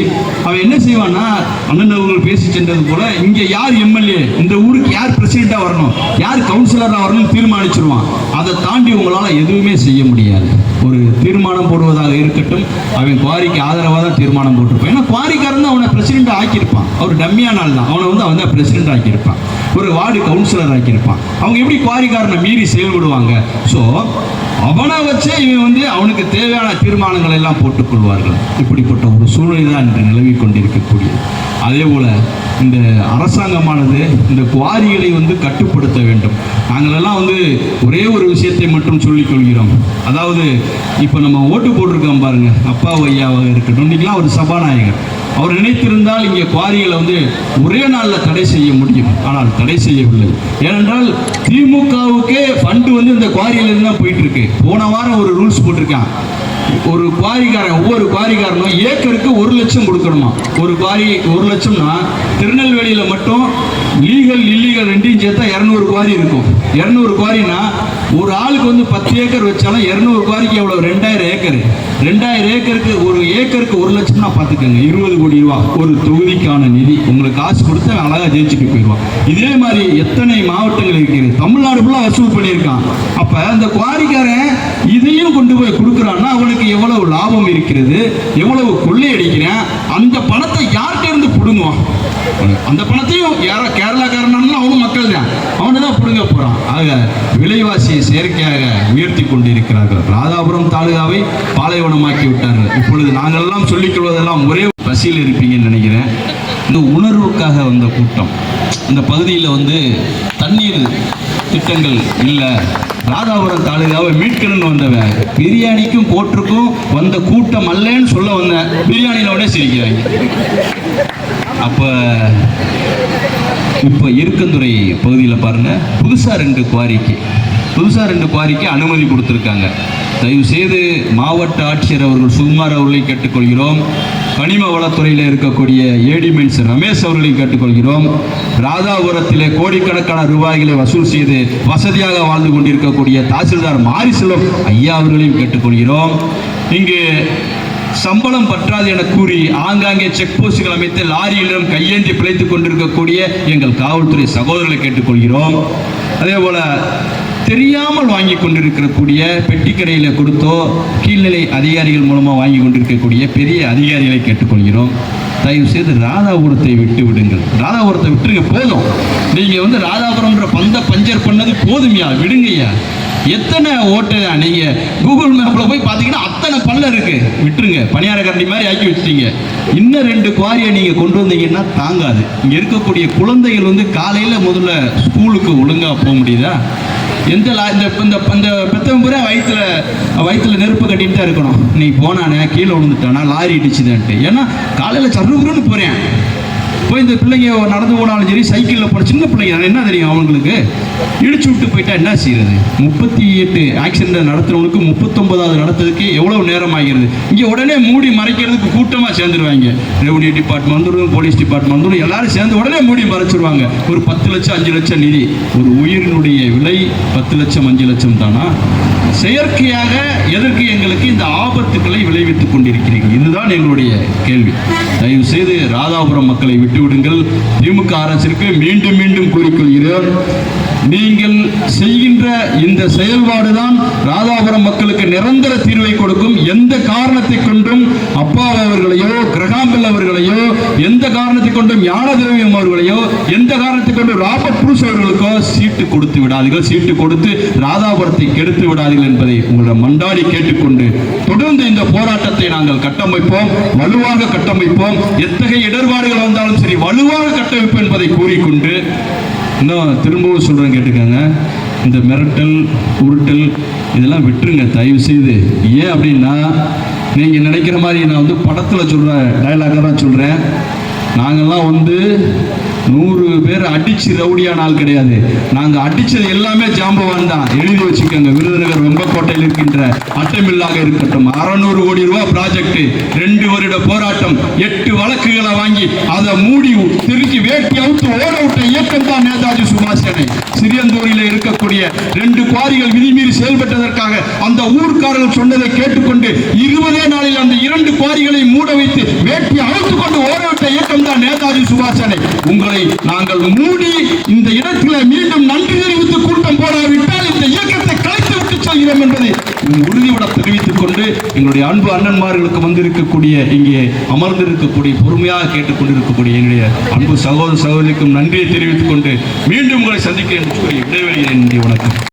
அவன் என்ன செய்வான்னா அண்ணன் அவர்கள் பேசி சென்றது போல இங்கே யார் எம்எல்ஏ? இந்த ஊருக்கு யார் பிரசிடெண்ட்டாக வரணும்? யார் கவுன்சிலராக வரணும்னு தீர்மானிச்சிருவான்? அதை தாண்டி உங்களால் எதுவுமே செய்ய முடியாது. ஒரு தீர்மானம் போடுவதாக இருக்கட்டும் அவன் குவாரிக்கு ஆதரவாக தான் தீர்மானம் போட்டிருப்பான். ஏன்னா குவாரிக்காரன் தான் அவனை பிரசிடென்ட் ஆக்கியிருப்பான். அவர் டம்மியான ஆள் தான் அவனை வந்து அவன் தான் பிரசிடென்ட் ஆக்கியிருப்பான். ஒரு வார்டு கவுன்சிலர் ஆக்கியிருப்பான். அவங்க எப்படி குவாரிக்காரனை மீறி செயல்படுவாங்க? ஸோ அவனை வச்சே இவன் வந்து அவனுக்கு தேவையான தீர்மானங்களை எல்லாம் போட்டுக்கொள்வார்கள் இப்படிப்பட்ட ஒரு சூழ்நிலை தான் இன்று நிலவி கொண்டிருக்கக்கூடியது. அதே போல் இந்த அரசாங்கமானது இந்த குவாரிகளை வந்து கட்டுப்படுத்த வேண்டும். நாங்களெல்லாம் வந்து ஒரே ஒரு விஷயத்தை மட்டும் சொல்லிக் கொள்கிறோம். அதாவது இப்போ நம்ம ஓட்டு போட்டிருக்கோம் பாருங்கள் அப்பா ஐயாவாக இருக்கட்டும். இன்னைக்கெல்லாம் ஒரு சபாநாயகர். அவர் நினைத்திருந்தால் இங்கே குவாரிகளை வந்து ஒரே நாளில் தடை செய்ய முடியும். ஆனால் தடை செய்யவில்லை. ஏனென்றால் திமுகவுக்கே ஃபண்டு வந்து இந்த குவாரியிலிருந்து தான் போயிட்டு இருக்கு போன வாரம் ஒரு ரூல்ஸ் போட்டிருக்கான். ஒரு குவாரிக்காரன் ஒவ்வொரு குவாரிக்காரனும் ஏக்கருக்கு ஒரு லட்சம் கொடுக்கணுமா? ஒரு குவாரி ஒரு லட்சம்னா திருநெல்வேலியில் மட்டும் லீகல் இல்லீகல் ரெண்டையும் சேர்த்தா இரநூறு குவாரி இருக்கும். இரநூறு குவாரினா ஒரு ஆளுக்கு வந்து பத்து ஏக்கர் வச்சாலும் இரநூறு குவாரிக்கு எவ்வளோ ரெண்டாயிரம் ஏக்கர். ரெண்டாயிரம் ஏக்கருக்கு ஒரு ஏக்கருக்கு ஒரு லட்சம்னா பார்த்துக்கோங்க. இருபது கோடி ரூபா. ஒரு தொகுதிக்கான நிதி. உங்களுக்கு காசு கொடுத்து அவன் அழகாக ஜெயிச்சுட்டு போயிடுவான். இதே மாதிரி எத்தனை மாவட்டங்கள் இருக்கிறது தமிழ்நாடு ஃபுல்லாக வசூல் பண்ணியிருக்கான். அப்போ அந்த குவாரிக்காரன் இதையும் கொண்டு போய் கொடுக்குறான்னா அவனுக்கு எவ்வளவு லாபம் இருக்கிறது? எவ்வளவு கொள்ளையடிக்கிறான்? அந்த பணத்தை யார்கிட்ட இருந்து பிடுங்குவான்? அந்த பணத்தையும் யாரோ கேரளாக்காரனாலும் அவனும் மக்கள் தான் அவனை தான் பிடுங்க போகிறான் ஆக விலைவாசியை செயற்கையாக உயர்த்தி கொண்டிருக்கிறார்கள். ராதாபுரம் தாலுகாவை பாலைவனமாக்கி விட்டார்கள். இப்பொழுது நாங்கள்லாம் எல்லாம் சொல்லிக் கொள்வதெல்லாம் ஒரே பசியில் இருப்பீங்கன்னு நினைக்கிறேன். இந்த உணர்வுக்காக வந்த கூட்டம். இந்த பகுதியில் வந்து தண்ணீர் திட்டங்கள் இல்லை. ராதாபுரம் தாலுகாவை மீட்கணும்னு வந்தவன். பிரியாணிக்கும் கோற்றுக்கும் வந்த கூட்டம் அல்லன்னு சொல்ல வந்தேன் பிரியாணியில் உடனே சிரிக்கிறாங்க. அப்போ இப்போ இருக்கந்துறை பகுதியில் பாருங்க புதுசாக ரெண்டு குவாரிக்கு புதுசாக ரெண்டு குவாரிக்கு அனுமதி கொடுத்துருக்காங்க. தயவுசெய்து மாவட்ட ஆட்சியர் அவர்கள் சுகுமார் அவர்களை கேட்டுக்கொள்கிறோம். கனிம வளத்துறையில் இருக்கக்கூடிய ஏடிமென்ஸ் ரமேஷ் அவர்களை கேட்டுக்கொள்கிறோம். ராதாபுரத்திலே கோடிக்கணக்கான ரூபாய்களை வசூல் செய்து வசதியாக வாழ்ந்து கொண்டிருக்கக்கூடிய தாசில்தார் மாரிசெல்வம் ஐயா அவர்களையும் கேட்டுக்கொள்கிறோம். இங்கு சம்பளம் பற்றாது என கூறி ஆங்காங்கே செக் போஸ்டுகள் அமைத்து லாரியிலும் கையேந்தி பிழைத்துக் கொண்டிருக்கக்கூடிய எங்கள் காவல்துறை சகோதரர்களை கேட்டுக்கொள்கிறோம். அதே போல தெரியாமல் வாங்கி கொண்டிருக்கக்கூடிய பெட்டிக்கடையில் கொடுத்தோ கீழ்நிலை அதிகாரிகள் மூலமாக வாங்கி கொண்டிருக்கக்கூடிய பெரிய அதிகாரிகளை கேட்டுக்கொள்கிறோம். தயவு செய்து ராதாபுரத்தை விட்டு விடுங்கள். ராதாபுரத்தை விட்டுருங்க போதும். நீங்கள் வந்து ராதாபுரம்ன்ற பந்த பஞ்சர் பண்ணது போதுமையா விடுங்கய்யா. எத்தனை ஓட்டு நீங்கள் கூகுள் மேப்பில் போய் பார்த்தீங்கன்னா அத்தனை பல்ல இருக்கு. விட்டுருங்க பணியார கரண்டி மாதிரி ஆக்கி வச்சிட்டீங்க. இன்னும் ரெண்டு குவாரியை நீங்கள் கொண்டு வந்தீங்கன்னா தாங்காது. இங்கே இருக்கக்கூடிய குழந்தைகள் வந்து காலையில் முதல்ல ஸ்கூலுக்கு ஒழுங்காக போக முடியுதா? எந்த லா இந்த இந்த இந்த பெத்தவன் பூரா வயிற்றுல வயிற்றுல நெருப்பு கட்டிட்டு தான் இருக்கணும். நீ போனானே கீழே விழுந்துட்டானா லாரி இடிச்சுதான்ட்டு. ஏன்னா காலையில் சர்ருன்னு போகிறேன் போய் இந்த பிள்ளைங்க நடந்து போனாலும் சரி சைக்கிளில் போன சின்ன பிள்ளைங்க என்ன தெரியும் அவங்களுக்கு? இடிச்சு விட்டு போயிட்டா என்ன செய்யறது முப்பத்தி எட்டு ஆக்சிடென்ட் நடத்துறவனுக்கு முப்பத்தொன்பதாவது நடத்துறதுக்கு எவ்வளவு நேரம் ஆகிறது இங்கே உடனே மூடி மறைக்கிறதுக்கு கூட்டமாக சேர்ந்துருவாங்க. ரெவன்யூ டிபார்ட்மெண்ட் வந்துடும் போலீஸ் டிபார்ட்மெண்ட் வந்துடும் எல்லாரும் சேர்ந்து உடனே மூடி மறைச்சிருவாங்க. ஒரு பத்து லட்சம் அஞ்சு லட்சம் நிதி. ஒரு உயிரினுடைய விலை பத்து லட்சம் அஞ்சு லட்சம் தானா? செயற்கையாக எதற்கு எங்களுக்கு இந்த ஆபத்துக்களை விளைவித்துக் கொண்டிருக்கிறீர்கள். இதுதான் எங்களுடைய கேள்வி. தயவு செய்து ராதாபுரம் மக்களை விட்டுவிடுங்கள். திமுக அரசிற்கு மீண்டும் மீண்டும் கூறிக்கொள்கிறோம் நீங்கள் செய்கின்ற இந்த செயல்பாடுதான் ராதாபுரம் மக்களுக்கு நிரந்தர தீர்வை கொடுக்கும். எந்த காரணத்தை கொண்டும் அப்பா அவர்களையோ கிரகாம்பல் அவர்களையோ எந்த காரணத்தை கொண்டும் ஞான திரவியம் அவர்களையோ எந்த காரணத்தை கொண்டும் ராபர்ட் புருஷ் அவர்களுக்கோ சீட்டு கொடுத்து விடாதீர்கள். சீட்டு கொடுத்து ராதாபுரத்தை கெடுத்து விடாதீர்கள் என்பதை உங்களிடம் மண்டாடி கேட்டுக்கொண்டு தொடர்ந்து இந்த போராட்டம் போராட்டத்தை நாங்கள் கட்டமைப்போம் வலுவாக கட்டமைப்போம். எத்தகைய இடர்பாடுகள் வந்தாலும் சரி வலுவாக கட்டமைப்போம் என்பதை கூறிக்கொண்டு இன்னும் திரும்பவும் சொல்கிறேன் கேட்டுக்கோங்க. இந்த மிரட்டல் உருட்டல் இதெல்லாம் விட்டுருங்க தயவு செய்து ஏன் அப்படின்னா நீங்கள் நினைக்கிற மாதிரி நான் வந்து படத்தில் சொல்கிற டயலாக தான் சொல்கிறேன் நாங்கள்லாம் வந்து நூறு பேர் அடிச்சு ரவுடியான ஆள் கிடையாது. நாங்க அடிச்சது எல்லாமே ஜாம்பவான் தான். எழுதி வச்சுக்கோங்க. விருதுநகர் வெம்பக்கோட்டையில் இருக்கின்ற அட்டமில்லாக இருக்கட்டும். அறநூறு கோடி ரூபாய் ப்ராஜெக்ட் ரெண்டு வருட போராட்டம். எட்டு வழக்குகளை வாங்கி அதை மூடி திருக்கி வேட்டி அவுத்து ஓட விட்ட இயக்கம் தான் நேதாஜி சுபாஷ் சேனை சிறியந்தூரில் இருக்கக்கூடிய ரெண்டு குவாரிகள் விதிமீறி செயல்பட்டதற்காக அந்த ஊர்க்காரர்கள் சொன்னதை கேட்டுக்கொண்டு இருபதே நாளில் அந்த இரண்டு குவாரிகளை மூட வைத்து வேட்டி அவுத்து கொண்டு ஓடவிட்ட இயக்கம் தான் நேதாஜி சுபாஷ் சேனை உங்களை நாங்கள் மூடி இந்த இடத்துல மீண்டும் நன்றி தெரிவித்து கூட்டம் போடாவிட்டால் இந்த இயக்கத்தை கலைத்து விட்டு செல்கிறோம் என்பதை உறுதியோட தெரிவித்துக் கொண்டு எங்களுடைய அன்பு அண்ணன்மார்களுக்கு வந்திருக்கக்கூடிய இங்கே அமர்ந்திருக்கக்கூடிய பொறுமையாக கேட்டுக்கொண்டிருக்கக்கூடிய எங்களுடைய அன்பு சகோதர சகோதரிக்கும் நன்றியை தெரிவித்துக் கொண்டு மீண்டும் உங்களை சந்திக்கிறேன். என்று கூறி விடைபெறுகிறேன் நன்றி வணக்கம்.